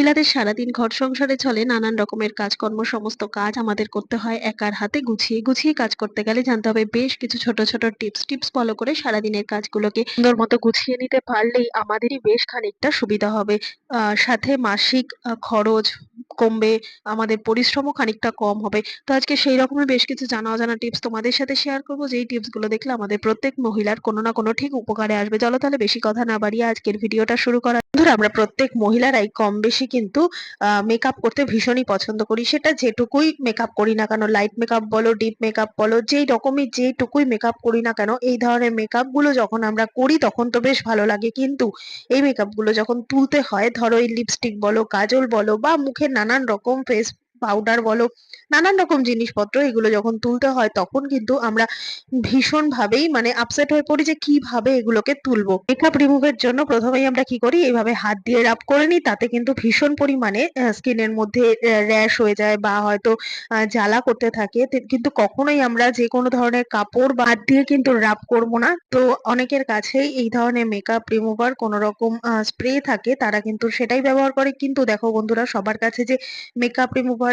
মহিলাদের সারাদিন ঘর সংসারে চলে, নানান রকমের কাজকর্ম, সমস্ত কাজ আমাদের করতে হয় একার হাতে গুছিয়ে গুছিয়ে কাজ করতে গেলে জানতে হবে বেশ কিছু ছোট ছোট টিপস টিপস ফলো করে সারাদিনের কাজগুলোকে সুন্দর মতো গুছিয়ে নিতে পারলেই আমাদেরই বেশ খানিকটা সুবিধা হবে। সাথে মাসিক খরচ কমবে, আমাদের পরিশ্রমও খানিকটা কম হবে। তো আজকে সেই রকমের বেশ কিছু জানা অজানা টিপস তোমাদের সাথে শেয়ার করব, যেই টিপসগুলো দেখলে আমাদের প্রত্যেক মহিলার কোনো না কোনো ঠিক উপকারে আসবে। চলো তাহলে বেশি কথা না বাড়িয়ে আজকের ভিডিওটা শুরু করা। বন্ধুরা, আমরা প্রত্যেক মহিলারাই কম বেশি কিন্তু মেকআপ করতে ভীষণই পছন্দ করি। সেটা যেটুকুই মেকআপ করি না কেন লাইট মেকআপ বলো ডিপ মেকআপ বলো, যেই রকমই যেটুকুই মেকআপ করি না কেন, এই ধরনের মেকআপগুলো যখন আমরা করি তখন তো বেশ ভালো লাগে। কিন্তু এই মেকআপগুলো যখন তুলতে হয়, ধরো এই লিপস্টিক বলো, কাজল বলো বা মুখে নানান রকম ফেস পাউডার বলো, নানান রকম জিনিসপত্র এগুলো যখন তুলতে হয় তখন কিন্তু আমরা ভীষণ ভাবেই মানে আপসেট হয়ে পড়ি যে কীভাবে এগুলোকে তুলবো। মেকআপ রিমুভের জন্য প্রথমেই আমরা কি করি, এইভাবে হাত দিয়ে রাব করে নিই, তাতে কিন্তু ভীষণ পরিমাণে স্কিনের মধ্যে র্যাশ হয়ে যায় বা হয়তো জ্বালা করতে থাকে। কিন্তু কখনোই আমরা যে কোনো ধরনের কাপড় বা হাত দিয়ে কিন্তু রাব করব না। তো অনেকের কাছেই এই ধরনের মেকআপ রিমুভার কোনো রকম স্প্রে থাকে, তারা কিন্তু সেটাই ব্যবহার করে। কিন্তু দেখো বন্ধুরা, সবার কাছে যে মেকআপ রিমুভার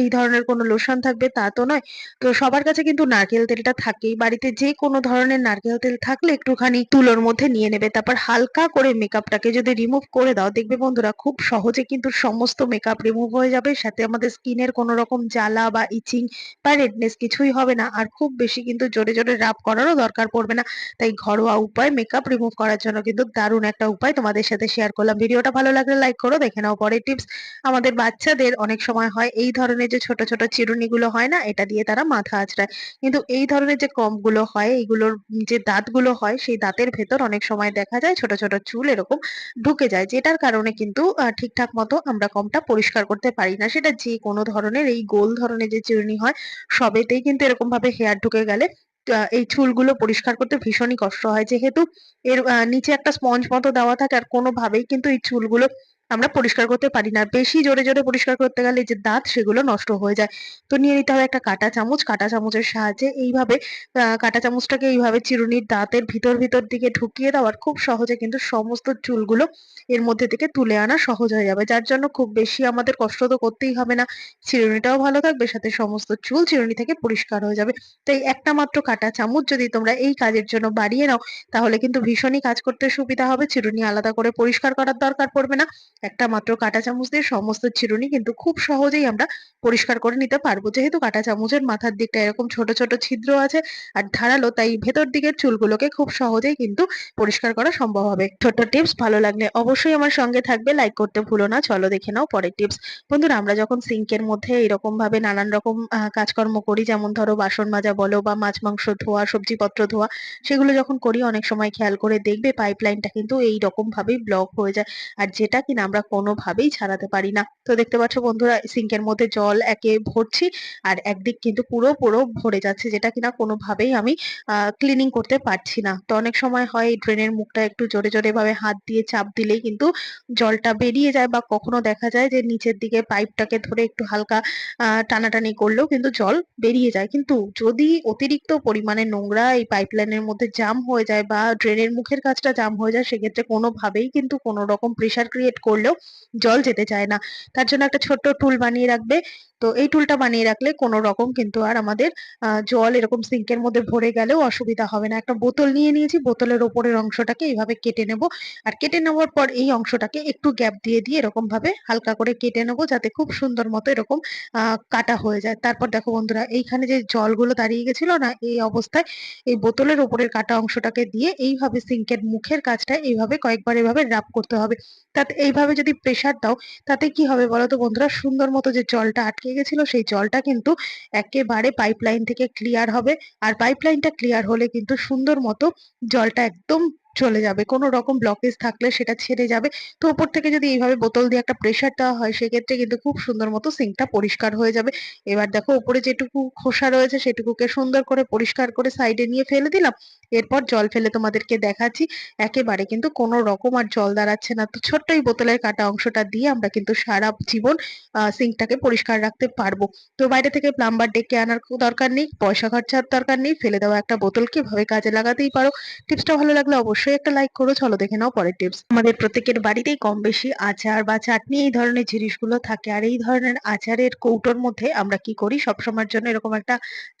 এই ধরনের কোনো লোশন থাকবে তা তো নয়। তো সবার কাছে কিন্তু নারকেল তেলটা থাকেই। বাড়িতে যে কোনো ধরনের নারকেল তেল থাকলে একটুখানি তুলোর মধ্যে নিয়ে নেবে। তারপর হালকা করে মেকআপটাকে যদি রিমুভ করে দাও, দেখবে বন্ধুরা খুব সহজে কিন্তু সমস্ত মেকআপ রিমুভ হয়ে যাবে। সাথে আমাদের স্কিনের কোনো রকম জ্বালা বা ইচিং বা রেডনেস কিছুই হবে না। আর খুব বেশি কিন্তু জোরে জোরে রাব করারও দরকার পড়বে না। তাই ঘরোয়া উপায় মেকআপ রিমুভ করার জন্য কিন্তু দারুণ একটা উপায় তোমাদের সাথে শেয়ার করলাম। ভিডিওটা ভালো লাগলে লাইক করো। দেখে নাও পরের টিপস আমাদের বাচ্চাদের অনেক সময় হয়, এই ধরনের যে ছোট ছোট চিরুনিগুলো হয় না, এটা দিয়ে তারা মাথা আঁচড়ায়। কিন্তু এই ধরনের যে কমগুলো হয়, এইগুলোর যে দাঁতগুলো হয়, সেই দাঁতের ভেতর অনেক সময় দেখা যায় ছোট ছোট চুল এরকম ঢুকে যায়, যেটার কারণে কিন্তু ঠিকঠাক মতো আমরা কমটা পরিষ্কার করতে পারি না। সেটা যে কোনো ধরনের, এই গোল ধরনের যে চিরুনি হয়, সবেতেই কিন্তু এরকম ভাবে হেয়ার ঢুকে গেলে এই চুলগুলো পরিষ্কার করতে ভীষণই কষ্ট হয়। যেহেতু এর নিচে একটা স্পঞ্জ মতো দেওয়া থাকে, আর কোনোভাবেই কিন্তু এই চুলগুলো আমরা পরিষ্কার করতে পারি না। বেশি জোরে জোরে পরিষ্কার করতে গেলে যে দাঁত, সেগুলো নষ্ট হয়ে যায়। তো নিয়ে নিতে হবে একটা কাঁটা চামচ। কাঁটা চামচের সাহায্যে এইভাবে কাঁটা চামচটাকে এইভাবে চিরুনির দাঁতের ভিতর ভিতর দিকে ঢুকিয়ে দাও আর খুব সহজে কিন্তু সমস্ত চুলগুলো এর মধ্যে থেকে তুলে আনা সহজ হয়ে যাবে। যার জন্য খুব বেশি আমাদের কষ্ট তো করতেই হবে না। চিরুনিটাও ভালো থাকবে, সাথে সমস্ত চুল চিরুনি থেকে পরিষ্কার হয়ে যাবে। তাই একটা মাত্র কাঁটা চামচ যদি তোমরা এই কাজের জন্য বাড়িয়ে নাও, তাহলে কিন্তু ভীষণই কাজ করতে সুবিধা হবে। চিরুনি আলাদা করে পরিষ্কার করার দরকার পড়বে না। একটা মাত্র কাঁটা চামচ দিয়ে সমস্ত চিরুনি কিন্তু খুব সহজেই আমরা পরিষ্কার করে নিতে পারব। যেহেতু কাঁটা চামচের মাথার দিকটা এরকম ছোট ছোট ছিদ্র আছে আর ধারালো, তাই ভেতর দিকের চুলগুলোকে খুব সহজেই কিন্তু পরিষ্কার করা সম্ভব হবে। ছোট টিপস, ভালো লাগলে অবশ্যই আমার সঙ্গে থাকবে। লাইক করতে ভুলো না, চলো দেখে নাও পরের টিপস। বন্ধুরা, আমরা যখন সিঙ্কের মধ্যে এরকম ভাবে নানান রকম কাজকর্ম করি, যেমন ধরো বাসন মাজা বলো বা মাছ, মাংস ধোয়া, সবজিপত্র ধোয়া, সেগুলো যখন করি, অনেক সময় খেয়াল করে দেখবে পাইপ পাইপলাইনটা কিন্তু এই রকম ভাবেই ব্লক হয়ে যায়। আর যেটা কিনা আমরা কোনোভাবেই ছাড়াতে পারি না। তো দেখতে পাচ্ছ বন্ধুরা, সিঙ্কের মধ্যে জল একে ভরছি আর একদিক কিন্তু পুরো পুরো ভরে যাচ্ছে, যেটা কিনা কোনোভাবেই আমি ক্লিনিং করতে পারছি না। তো অনেক সময় হয় ড্রেনের মুখটা একটু জোরে জোরে ভাবে হাত দিয়ে চাপ দিলেই কিন্তু জলটা বেরিয়ে যায় বা কখনো দেখা যায় যে নিচের দিকে পাইপটাকে ধরে একটু হালকা টানাটানি করলেও কিন্তু জল বেরিয়ে যায়। কিন্তু যদি অতিরিক্ত পরিমাণে নোংরা এই পাইপলাইনের মধ্যে জাম হয়ে যায় বা ড্রেনের মুখের কাজটা জাম হয়ে যায়, সেক্ষেত্রে কোনোভাবেই কিন্তু কোনো রকম প্রেসার ক্রিয়েট করলেও জল যেতে চায় না। তার জন্য একটা ছোট্ট টুল বানিয়ে রাখবে। তো এই টুলটা বানিয়ে রাখলে কোনো রকম কিন্তু আর আমাদের জল এরকম সিঙ্কের মধ্যে ভরে গেলেও অসুবিধা হবে না। একটা বোতল নিয়ে নিয়েছি, বোতলের ওপরের অংশটাকে এইভাবে কেটে নেব। আর কেটে নেওয়ার পর এই অংশটাকে একটু গ্যাপ দিয়ে দিয়ে এরকম ভাবে হালকা করে কেটে নেব যাতে খুব সুন্দর মতো এরকম কাটা হয়ে যায়। তারপর দেখো বন্ধুরা, এইখানে যে জলগুলো দাঁড়িয়ে গেছিল না, এই অবস্থায় এই বোতলের ওপরের কাটা অংশটাকে দিয়ে এইভাবে সিঙ্কের মুখের কাজটা এইভাবে কয়েকবার এভাবে রাব করতে হবে। তাতে এইভাবে যদি প্রেসার দাও, তাতে কি হবে বলতো বন্ধুরা? সুন্দর মতো যে জলটা আটকে গেছিল, সেই জলটা কিন্তু একেবারে পাইপলাইন থেকে ক্লিয়ার হবে। আর পাইপলাইনটা ক্লিয়ার হলে কিন্তু সুন্দর মতো জলটা একদম চলে যাবে। কোনো রকম ব্লকেজ থাকলে সেটা ছেড়ে যাবে। তো উপর থেকে যদি এইভাবে বোতল দিয়ে একটা প্রেসার দেওয়া হয়, সেক্ষেত্রে কিন্তু খুব সুন্দর মতো সিঙ্কটা পরিষ্কার হয়ে যাবে। এবার দেখো উপরে যেটুকু খোসা রয়েছে, সেটুকুকে সুন্দর করে পরিষ্কার করে সাইডে নিয়ে ফেলে দিলাম। এরপর জল ফেলে তোমাদেরকে দেখাচ্ছি। একেবারে কিন্তু কোনো রকম আর জল দাঁড়াচ্ছে না। তো ছোট্ট এই বোতলের কাটা অংশটা দিয়ে আমরা কিন্তু সারা জীবন সিঙ্কটাকে পরিষ্কার রাখতে পারব। তো বাইরে থেকে প্লাম্বার ডেকে আনার দরকার নেই, পয়সা খরচার দরকার নেই। ফেলে দেওয়া একটা বোতলকে এভাবে কাজে লাগাতেই পারো। টিপসটা ভালো লাগলে অবশ্যই অবশ্যই একটা লাইক করো, চলো দেখে নাও পরের টিপস আমাদের প্রত্যেকের বাড়িতেই কম বেশি আচার বা চাটনি এই ধরনের জিনিসগুলো থাকে। আর এই ধরনের আচারের কৌটোর মধ্যে আমরা কি করি? সবসময়ের জন্য এরকম একটা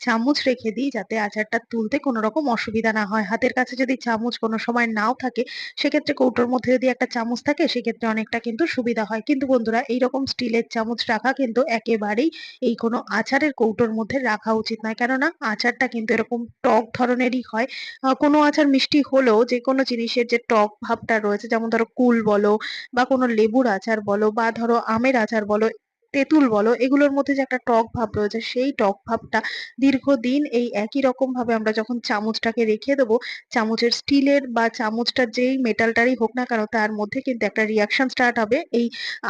চামচ রেখে দিই, যাতে আচারটা তুলতে কোনো রকম অসুবিধা না হয়। হাতের কাছে যদি চামচ কোনো সময় নাও থাকে, সেক্ষেত্রে কৌটোর মধ্যে যদি একটা চামচ থাকে, সেক্ষেত্রে অনেকটা কিন্তু সুবিধা হয়। কিন্তু বন্ধুরা, এইরকম স্টিলের চামচ রাখা কিন্তু একেবারেই এই কোনো আচারের কৌটোর মধ্যে রাখা উচিত নয়। কেননা, আচারটা কিন্তু এরকম টক ধরনেরই হয়। কোনো আচার মিষ্টি হলেও যে কোনো জিনিসের যে টক ভাবটা রয়েছে, যেমন ধরো কুল বলো বা কোনো লেবুর আচার বলো বা ধরো আমের আচার বলো তেঁতুল বলো, এগুলোর মধ্যে যে একটা টক ভাব রয়েছে, সেই টক ভাবটা দীর্ঘদিন এই একই রকম ভাবে আমরা যখন চামচটাকে রেখে দেবো, চামচের স্টিলের বা চামচটার যেই মেটালটারই হোক না কেন, তার মধ্যে কিন্তু একটা রিয়াকশন স্টার্ট হবে। এই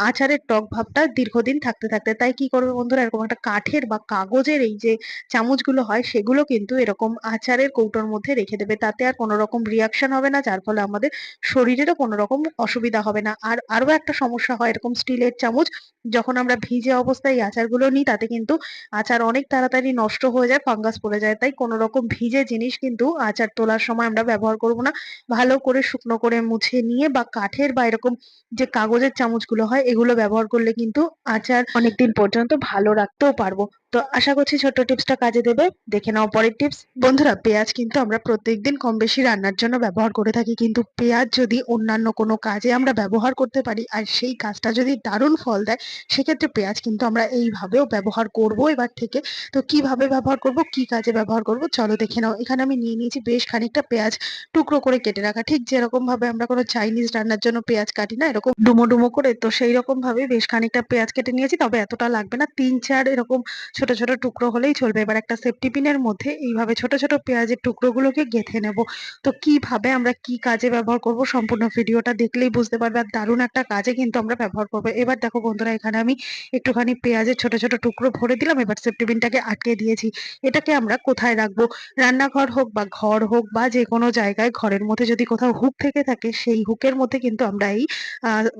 আচারের টক ভাবটা দীর্ঘদিন থাকতে থাকতে। তাই কি করবে বন্ধুরা? এরকম একটা কাঠের বা কাগজের এই যে চামচগুলো হয়, সেগুলো কিন্তু এরকম আচারের কৌটোর মধ্যে রেখে দেবে। তাতে আর কোনো রকম রিয়াকশন হবে না, যার ফলে আমাদের শরীরেরও কোনো রকম অসুবিধা হবে না। আর আরও একটা সমস্যা হয় এরকম স্টিলের চামচ, যখন আমরা ভিজে অবস্থায় এই আচারগুলো নিই, তাতে কিন্তু আচার অনেক তাড়াতাড়ি নষ্ট হয়ে যায়, ফাঙ্গাস পড়ে যায়। তাই কোনো রকম ভিজে জিনিস কিন্তু আচার তোলার সময় আমরা ব্যবহার করব না। ভালো করে শুকনো করে মুছে নিয়ে বা কাঠের বা এরকম যে কাগজের চামচগুলো হয়, এগুলো ব্যবহার করলে কিন্তু আচার অনেকদিন পর্যন্ত ভালো রাখতেও পারব। তো আশা করছি ছোট্ট টিপসটা কাজে দেবে। দেখে নাও পরের টিপস। বন্ধুরা, পেঁয়াজ কিন্তু আমরা প্রত্যেকদিন কম বেশি রান্নার জন্য ব্যবহার করে থাকি। কিন্তু পেঁয়াজ যদি অন্যান্য কোনো কাজে আমরা ব্যবহার করতে পারি আর সেই কাজটা যদি দারুণ ফল দেয়, সেক্ষেত্রে পেঁয়াজ কিন্তু আমরা এইভাবেও ব্যবহার করব এবার থেকে। তো কীভাবে ব্যবহার করব, কি কাজে ব্যবহার করব, চলো দেখে নাও। এখানে আমি নিয়ে নিয়েছি বেশ খানিকটা পেঁয়াজ টুকরো করে কেটে রাখা। ঠিক যেরকম ভাবে আমরা কোনো চাইনিজ রান্নার জন্য পেঁয়াজ কাটি না, এরকম ডুমো ডুমো করে, তো সেই রকম ভাবে বেশ খানিকটা পেঁয়াজ কেটে নিয়েছি। তবে এতটা লাগবে না, তিন চার এরকম ছোট ছোট টুকরো হলেই চলবে। এবার একটা সেফটি পিনের মধ্যে এইভাবে ছোট ছোট পেঁয়াজের টুকরোগুলোকে গেঁথে নেব। তো কীভাবে আমরা কি কাজে ব্যবহার করব সম্পূর্ণ ভিডিওটা দেখলেই বুঝতে পারবে আর দারুণ একটা কাজে কিন্তু আমরা ব্যবহার করব। এবার দেখো বন্ধুরা, এখানে আমি একটুখানি পেঁয়াজের ছোট ছোট টুকরো ভরে দিলাম। এবার সেফটি পিনটাকে আটকে দিয়েছি। এটাকে আমরা কোথায় রাখব? রান্নাঘর হোক বা ঘর হোক বা যে কোনো জায়গায় ঘরের মধ্যে যদি কোথাও হুক থেকে থাকে, সেই হুকের মধ্যে কিন্তু আমরা এই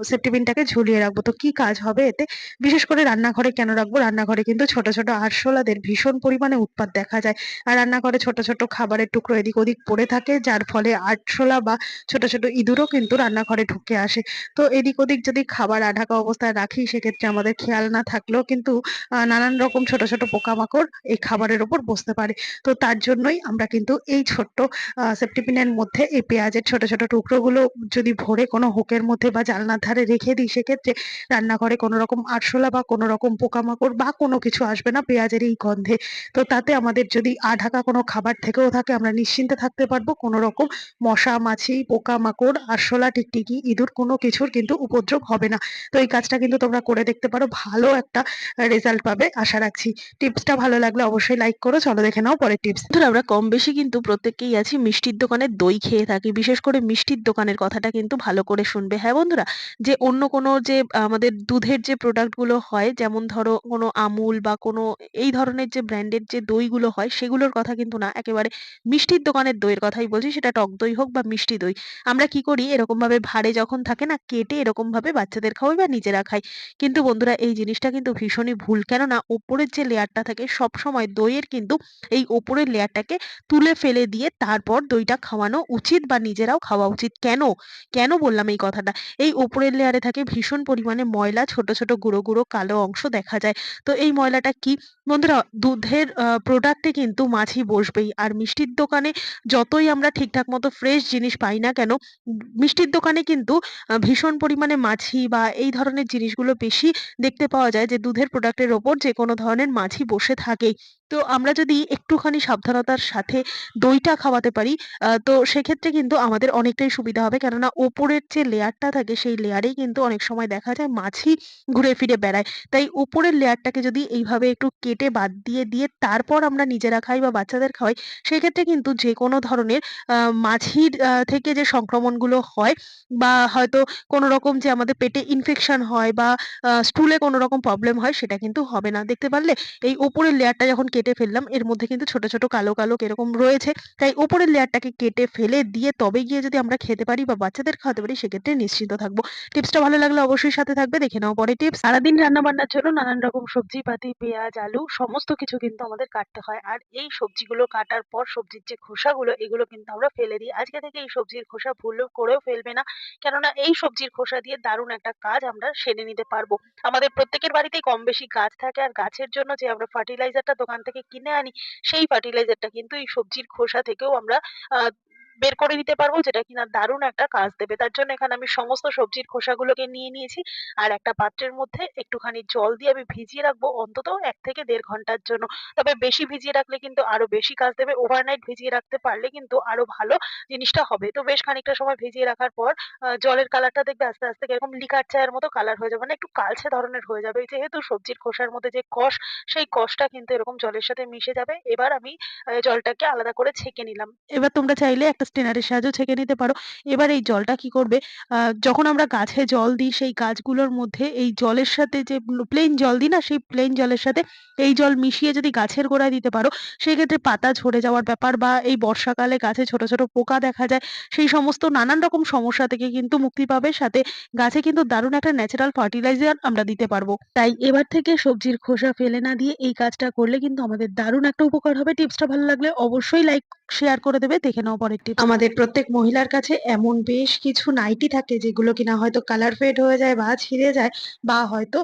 সেফটি পিনটাকে ঝুলিয়ে রাখব। তো কি কাজ হবে এতে? বিশেষ করে রান্নাঘরে কেন রাখব? রান্নাঘরে কিন্তু ছোট ছোট আরশোলাদের ভীষণ পরিমাণে উৎপাত দেখা যায়। আর রান্নাঘরে ছোট ছোট খাবারের টুকরো এদিক ওদিক পড়ে থাকে, যার ফলে আরশোলা বা ছোট ছোট ইঁদুরও কিন্তু রান্নাঘরে ঢুকে আসে। তো এদিক ওদিক যদি খাবার আঢাকা অবস্থায় রাখি, সেক্ষেত্রে আমাদের খেয়াল না থাকলেও কিন্তু নানান রকম ছোট ছোট পোকামাকড় এই খাবারের ওপর বসতে পারে। তো তার জন্যই আমরা কিন্তু এই ছোট্ট সেফটি পিনের মধ্যে এই পেঁয়াজের ছোট ছোট টুকরোগুলো যদি ভরে কোনো হোকের মধ্যে বা জানলার ধারে রেখে দিই, সেক্ষেত্রে রান্নাঘরে কোনো রকম আরশোলা বা কোনো রকম পোকামাকড় বা কোনো কিছু আসবে না। পেঁয়াজের এই গন্ধে? তো তাতে আমাদের যদি আঢাকা কোনো খাবার থেকেও থাকে, আমরা নিশ্চিন্তে থাকতে পারব। কোনো রকম মশা, মাছি পোকামাকড় আরশোলা, টিকটিকি, ইঁদুর কোনো কিছুর কিন্তু উপদ্রব হবে না। তো এই কাজটা কিন্তু তোমরা করে দেখতে পারো। ভালো একটা রেজাল্ট পাবে, আশা রাখছি। টিপসটা ভালো লাগলে অবশ্যই লাইক করো। চলো দেখে নাও পরের টিপস। আমরা কম বেশি কিন্তু প্রত্যেককেই আছি মিষ্টির দোকানে দই খেয়ে থাকি। বিশেষ করে মিষ্টির দোকানের কথাটা কিন্তু ভালো করে শুনবে। হ্যাঁ বন্ধুরা, যে অন্য কোনো যে আমাদের দুধের যে প্রোডাক্টগুলো হয়, যেমন ধরো কোনো আমুল বা কোনো এই ধরনের যে ব্র্যান্ডের যে দইগুলো হয়, সেগুলোর কথা কিন্তু না, একেবারে মিষ্টির দোকানের দইয়ের কথাই বলছি, সেটা টক দই হোক বা মিষ্টি দই। আমরা কি করি এরকম ভাবে ভাঁড়ে যখন থাকে না, কেটে এরকম ভাবে বাচ্চাদের খাওয়াই বা নিজেরা খাই। কিন্তু বন্ধুরা, এই জিনিসটা কিন্তু ভীষণই ভুল। কেননা, ওপরের যে লেয়ারটা থাকে সব সময় দইয়ের কিন্তু এই ওপরের লেয়ারটাকে তুলে ফেলে দিয়ে তারপর দইটা খাওয়ানো উচিত বা নিজেরাও খাওয়া উচিত। কেন? কেন বললাম এই কথাটা? এই ওপরের লেয়ারে থাকে ভীষণ পরিমাণে ময়লা, ছোট ছোট গুঁড়ো গুঁড়ো কালো অংশ দেখা যায়। তো এই ময়লাটা কি বন্ধুরা, দুধের প্রোডাক্টে কিন্তু মাছি বসবেই। আর মিষ্টির দোকানে যতই আমরা ঠিকঠাক মতো ফ্রেশ জিনিস পাই না কেন, মিষ্টির দোকানে কিন্তু ভীষণ পরিমাণে মাছি বা এই ধরনের জিনিসগুলো বেশি দেখতে পাওয়া যায় যে দুধের প্রোডাক্টের ওপর যে কোনো ধরনের মাছি বসে থাকেই। তো আমরা যদি একটুখানি সাবধানতার সাথে দইটা খাওয়াতে পারি তো সেক্ষেত্রে কিন্তু আমাদের অনেকটাই সুবিধা হবে। কেননা ওপরের যে লেয়ারটা থাকে, সেই লেয়ারেই কিন্তু অনেক সময় দেখা যায় মাছি ঘুরে ফিরে বেড়ায়। তাই উপরের লেয়ারটাকে যদি এইভাবে একটু কেটে বাদ দিয়ে দিয়ে তারপর আমরা নিজেরা খাই বা বাচ্চাদের খাওয়াই, সেক্ষেত্রে কিন্তু যে কোনো ধরনের মাছির থেকে যে সংক্রমণগুলো হয় বা হয়তো কোনো রকম যে আমাদের পেটে ইনফেকশন হয় বা স্টুলে কোনো রকম প্রবলেম হয়, সেটা কিন্তু হবে না। দেখতে পারলে এই উপরের লেয়ারটা যখন কেটে ফেললাম। এর মধ্যে কিন্তু ছোট ছোট, কালো কালো কীরকম রয়েছে। তাই উপরের লেয়ারটাকে কেটে ফেলে দিয়ে তবে গিয়ে যদি আমরা খেতে পারি বা বাচ্চাদের খাওয়াতে পারি, সেক্ষেত্রে নিশ্চিন্ত থাকব। টিপসটা ভালো লাগলে অবশ্যই সাথে থাকবে। দেখে নাও পরে টিপস। সারাদিন রান্না বান্নার জন্য নানান রকম সবজি, পাতি, পেঁয়াজ, আলু সমস্ত কিছু কিন্তু আমাদের কাটতে হয়। আর এই সবজিগুলো কাটার পর সবজির যে খোসাগুলো, এগুলো কিন্তু আমরা ফেলে দিই। আজকে থেকে এই সবজির খোসা ভুল করেও ফেলবে না। কেননা এই সবজির খোসা দিয়ে দারুণ একটা কাজ আমরা সেরে নিতে পারব। আমাদের প্রত্যেকের বাড়িতেই কম বেশি গাছ থাকে। আর গাছের জন্য যে আমরা ফার্টিলাইজারটা দোকান থেকে কিনে আনি। সেই ফার্টিলাইজারটা কিন্তু এই সবজির খোসা থেকেও আমরা আহ বের করে নিতে পারব, যেটা কিনা দারুণ একটা কাজ দেবে। তার জন্য এখানে আমি সমস্ত সবজির খোসাগুলোকে নিয়ে নিয়েছি। আর একটা পাত্রের মধ্যে একটুখানি জল দিয়ে আমি ভিজিয়ে রাখব অন্তত এক থেকে দেড় ঘণ্টার জন্য। তবে বেশি ভিজিয়ে রাখলে কিন্তু আরও বেশি কাজ দেবে। ওভারনাইট ভিজিয়ে রাখতে পারলে কিন্তু আরও ভালো জিনিসটা হবে। তো বেশ খানিকটা সময় ভিজিয়ে রাখার পর জলের কালারটা দেখবে আস্তে আস্তে কীরকম লিকার চায়ের মতো কালার হয়ে যাবে। মানে একটু কালচে ধরনের হয়ে যাবে। যেহেতু সবজির খোসার মধ্যে যে কষ, সেই কষটা কিন্তু এরকম জলের সাথে মিশে যাবে। এবার আমি জলটাকে আলাদা করে ছেঁকে নিলাম। এবার তোমরা চাইলে একটা স্টেনারের সাহায্যে ছেঁকে নিতে পারো। এবার এই জলটা কি করবে? যখন আমরা গাছে জল দিই, সেই গাছগুলোর মধ্যে এই জলের সাথে যে প্লেন জল দিই না, সেই প্লেন জলের সাথে এই জল মিশিয়ে যদি গাছের গোড়ায় দিতে পারো, সেক্ষেত্রে পাতা ঝরে যাওয়ার ব্যাপার বা এই বর্ষাকালে গাছে ছোট ছোট পোকা দেখা যায়, সেই সমস্ত নানান রকম সমস্যা থেকে কিন্তু মুক্তি পাবে। সাথে গাছে কিন্তু দারুণ একটা ন্যাচারাল ফার্টিলাইজার আমরা দিতে পারব। তাই এবার থেকে সবজির খোসা ফেলে না দিয়ে এই কাজটা করলে কিন্তু আমাদের দারুণ একটা উপকার হবে। টিপসটা ভালো লাগলে অবশ্যই লাইক শেয়ার করে দেবে, দেখে নাও পরের টিপস আমাদের প্রত্যেক মহিলার কাছে এমন বেশ কিছু নাইটি থাকে, যেগুলো কিনা হয়তো কালার ফেড হয়ে যায় বা ছিঁড়ে যায় বা হয়তো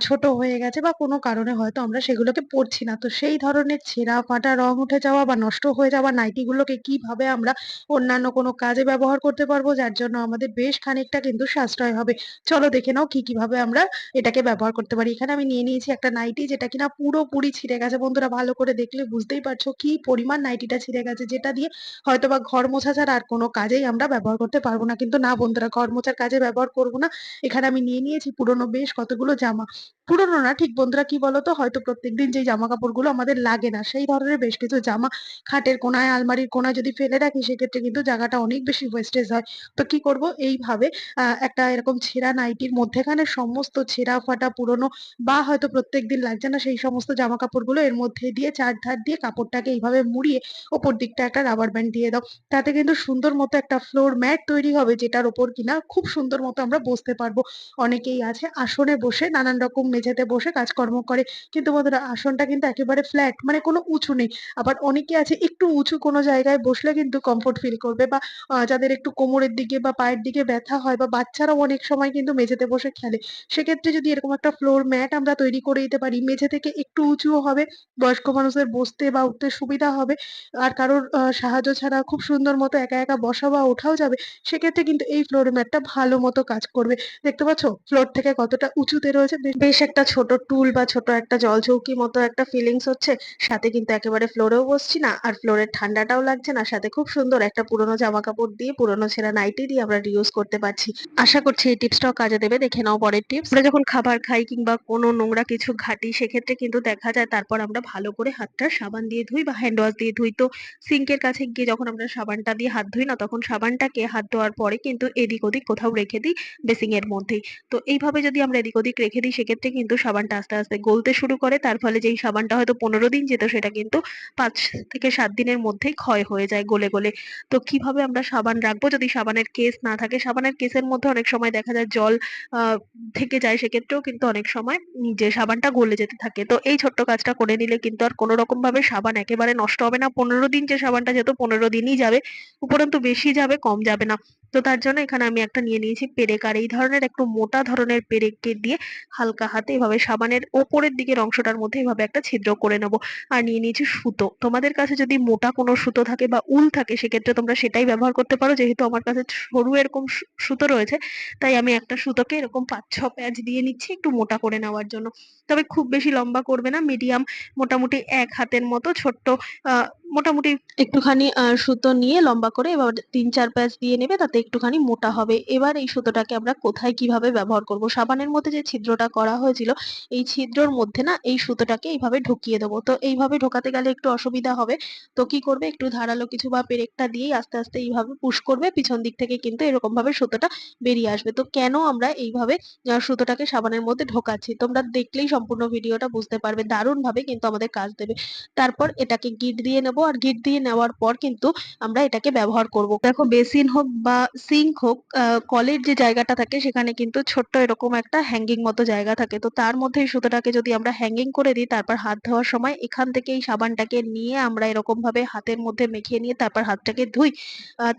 ছোট হয়ে গেছে বা কোনো কারণে হয়তো আমরা সেগুলোকে পরছি না। তো সেই ধরনের ছেঁড়া ফাটা রং উঠে যাওয়া বা নষ্ট হয়ে যাওয়া নাইটিগুলোকে কীভাবে আমরা অন্যান্য কোনো কাজে ব্যবহার করতে পারব, যার জন্য আমাদের বেশ খানিকটা কিন্তু সাশ্রয় হবে। চলো দেখে নাও কি কীভাবে আমরা এটাকে ব্যবহার করতে পারি। এখানে আমি নিয়ে নিয়েছি একটা নাইটি যেটা কিনা পুরোপুরি ছিঁড়ে গেছে। বন্ধুরা ভালো করে দেখলে বুঝতেই পারছ কি পরিমাণ নাইটিটা ছিঁড়ে গেছে। যেটা দিয়ে হয়তোবা ঘর মোছা ছাড়া আর কোনো কাজেই আমরা ব্যবহার করতে পারব না। কিন্তু না বন্ধুরা, ঘর মোছার কাজে ব্যবহার করব না। এখানে আমি নিয়ে নিয়েছি পুরোনো বেশ কতগুলো জামা। পুরোনো না, ঠিক বন্ধুরা কি বলতো? হয়তো প্রত্যেকদিন যেই জামা কাপড়গুলো আমাদের লাগে না, সেই ধরনের বেশ কিছু জামা খাটের কোনায়, আলমারির কোনায় যদি ফেলে রাখি, সেক্ষেত্রে কিন্তু জায়গাটা অনেক বেশি ওয়েস্টেজ হয়। তো কি করব? এইভাবে একটা এরকম ছেঁড়া নাইটির মধ্যেখানে সমস্ত ছেঁড়া ফাটা পুরোনো বা হয়তো প্রত্যেকদিন লাগছে না, সেই সমস্ত জামা কাপড়গুলো এর মধ্যে দিয়ে চার ধার দিয়ে কাপড়টাকে এইভাবে মুড়িয়ে ওপর দিকটা একটা রাবার ব্যান্ড দিয়ে দাও। তাতে কিন্তু সুন্দর মতো একটা ফ্লোর ম্যাট তৈরি হবে যেটার ওপর কিনা খুব সুন্দর মতো আমরা বসতে পারব। অনেকেই আছে, আসনে বসে নানান রকম মেঝেতে বসে কাজকর্ম করে। কিন্তু বন্ধুরা, আসনটা কিন্তু একেবারে ফ্ল্যাট মানে কোনো উঁচু নেই। আবার অনেকে আছে, একটু উঁচু কোনো জায়গায় বসলে কিন্তু কমফোর্ট ফিল করবে বা যাদের একটু কোমরের দিকে বা পায়ের দিকে ব্যথা হয় বা বাচ্চারাও অনেক সময় কিন্তু মেঝেতে বসে খেলে। সেক্ষেত্রে যদি এরকম একটা ফ্লোর ম্যাট আমরা তৈরি করে দিতে পারি, মেঝে থেকে একটু উঁচুও হবে, বয়স্ক মানুষদের বসতে বা উঠতে সুবিধা হবে। আর কারোর সাহায্য ছাড়া খুব সুন্দর মতো একা একা বসা বা ওঠাও যাবে, সেক্ষেত্রে কিন্তু এই ফ্লোর ম্যাটটা ভালো মতো কাজ করবে। দেখতে পাচ্ছ? ফ্লোর থেকে কতটা উঁচুতে রয়েছে। বেশ- একটা ছোট টুল বা ছোট একটা জলচৌকি মতো একটা ফিলিংস হচ্ছে। সাথে কিন্তু একেবারে ফ্লোরেও বসছি না, আর ফ্লোরের ঠান্ডাটাও লাগছে না। সাথে খুব সুন্দর একটা পুরোনো জামা কাপড় দিয়ে, পুরোনো ছেঁড়া নাইটি দিয়ে আমরা রিউজ করতে পারছি। আশা করছি এই টিপসটাও কাজে দেবে। দেখে নাও পরের টিপস আমরা যখন খাবার খাই কিংবা কোনো নোংরা কিছু ঘাটি, সেক্ষেত্রে কিন্তু দেখা যায় তারপর আমরা ভালো করে হাতটা সাবান দিয়ে ধুই বা হ্যান্ড ওয়াশ দিয়ে ধুই। তো সিঙ্কের কাছে গিয়ে যখন আমরা সাবানটা দিয়ে হাত ধুই না, তখন সাবানটাকে হাত ধোয়ার পরে কিন্তু এদিক ওদিক কোথাও রেখে দিই বেসিং এর মধ্যেই। তো এইভাবে যদি আমরা এদিক ওদিক রেখে দিই, সেক্ষেত্রে কিন্তু সাবানটা আস্তে আস্তে গলতে শুরু করে, তার ফলে যেই সাবানটা হয়তো পনেরো দিন যেত, সেটা কিন্তু পাঁচ থেকে সাত দিনের মধ্যেই ক্ষয় হয়ে যায় গলে গলে। তো কীভাবে আমরা সাবান রাখব? যদি সাবানের কেস না থাকে, সাবানের কেসের মধ্যে অনেক সময় দেখা যায় জল থেকে যায়, সেক্ষেত্রেও কিন্তু অনেক সময় যে সাবানটা গলে যেতে থাকে। তো এই ছোট্ট কাজটা করে নিলে কিন্তু আর কোনো রকম ভাবে সাবান একেবারে নষ্ট হবে না। পনেরো দিন যে সাবানটা যেহেতু পনেরো দিনই যাবে উপরন্তু বেশি যাবে কম যাবে না। তো তার জন্য এখানে আমি একটা নিয়ে নিয়েছি পেরেক। আর এই ধরনের একটু মোটা ধরনের পেরেককে দিয়ে হালকা হাতে এভাবে সাবানের ওপরের দিকের অংশটার মধ্যে এভাবে একটা ছিদ্র করে নেব। আর নিয়ে নিয়েছি সুতো। তোমাদের কাছে যদি মোটা কোনো সুতো থাকে বা উল থাকে, সেক্ষেত্রে তোমরা সেটাই ব্যবহার করতে পারো। যেহেতু আমার কাছে সরু এরকম সুতো রয়েছে, তাই আমি একটা সুতোকে এরকম পাঁচ, ছ প্যাচ দিয়ে নিচ্ছি একটু মোটা করে নেওয়ার জন্য। তবে খুব বেশি লম্বা করবে না, মিডিয়াম মোটামুটি এক হাতের মতো ছোট্ট মোটামুটি একটুখানি সুতো নিয়ে লম্বা করে এবার তিন, চার প্যাচ দিয়ে নেবে, তাতে একটুখানি মোটা হবে। এবার এই সুতোটাকে আমরা কোথায় কীভাবে ব্যবহার করব? সাবানের মধ্যে যে ছিদ্রটা করা হয়েছিল, এই ছিদ্রর মধ্যে না এই সুতোটাকে এইভাবে ঢুকিয়ে দেবো। তো এইভাবে ঢোকাতে গেলে একটু অসুবিধা হবে। তো কি করবে? একটু ধারালো কিছু বা পেরেকটা দিয়েই আস্তে আস্তে এইভাবে পুশ করবে। পিছন দিক থেকে কিন্তু এরকম ভাবে সুতোটা বেরিয়ে আসবে। তো কেন আমরা এইভাবে সুতোটাকে সাবানের মধ্যে ঢোকাচ্ছি? তোমরা দেখলেই সম্পূর্ণ ভিডিওটা বুঝতে পারবে। দারুণ ভাবে কিন্তু আমাদের কাজ দেবে। তারপর এটাকে গিট দিয়ে নেব। আর গিট দিয়ে নেওয়ার পর কিন্তু আমরা এটাকে ব্যবহার করব। দেখো, বেসিন হোক বা সিঙ্ক হোক কলের যে জায়গাটা থাকে সেখানে কিন্তু ছোট্ট এরকম একটা হ্যাঙ্গিং মতো জায়গা থাকে। তো তার মধ্যে সুতোটাকে যদি আমরা হ্যাঙ্গিং করে দিই, তারপর হাত ধোয়ার সময় এখান থেকে এই সাবানটাকে নিয়ে আমরা এরকম ভাবে হাতের মধ্যে মেখে নিয়ে তারপর হাতটাকে ধুই।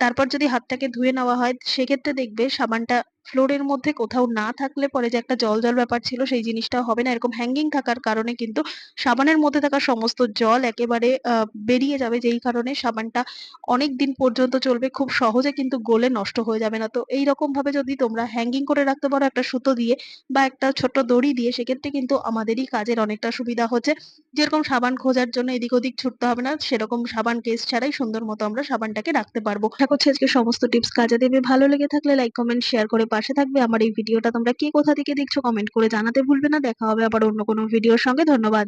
তারপর যদি হাতটাকে ধুয়ে নেওয়া হয়, সেক্ষেত্রে দেখবে সাবানটা ফ্লোরের মধ্যে কোথাও না থাকলে পরে যে একটা জল জল ব্যাপার ছিল, সেই জিনিসটা হবে না। এরকম হ্যাঙ্গিং থাকার কারণে কিন্তু সাবানের মধ্যে থাকা সমস্ত জল একেবারে বেরিয়ে যাবে। যেই কারণে সাবানটা অনেক দিন পর্যন্ত চলবে, খুব সহজে কিন্তু গলে নষ্ট হয়ে যাবে না। তো এই রকম ভাবে যদি তোমরা হ্যাঙ্গিং করে রাখতে পারো একটা সুতো দিয়ে বা একটা ছোট্ট দড়ি দিয়ে, সেক্ষেত্রে কিন্তু আমাদেরই কাজের অনেকটা সুবিধা হচ্ছে। যেরকম সাবান খোঁজার জন্য এদিক ওদিক ছুটতে হবে না, সেরকম সাবান কেস ছাড়াই সুন্দর মতো আমরা সাবানটাকে রাখতে পারব। আশা করছি আজকে সমস্ত টিপস কাজে দেবে। ভালো লেগে থাকলে লাইক কমেন্ট শেয়ার করে পাশে থাকবে আমার এই ভিডিওটা তোমরা কে কোথা থেকে দেখছ কমেন্ট করে জানাতে ভুলবে না। দেখা হবে আবার অন্য কোনো ভিডিওর সঙ্গে। ধন্যবাদ।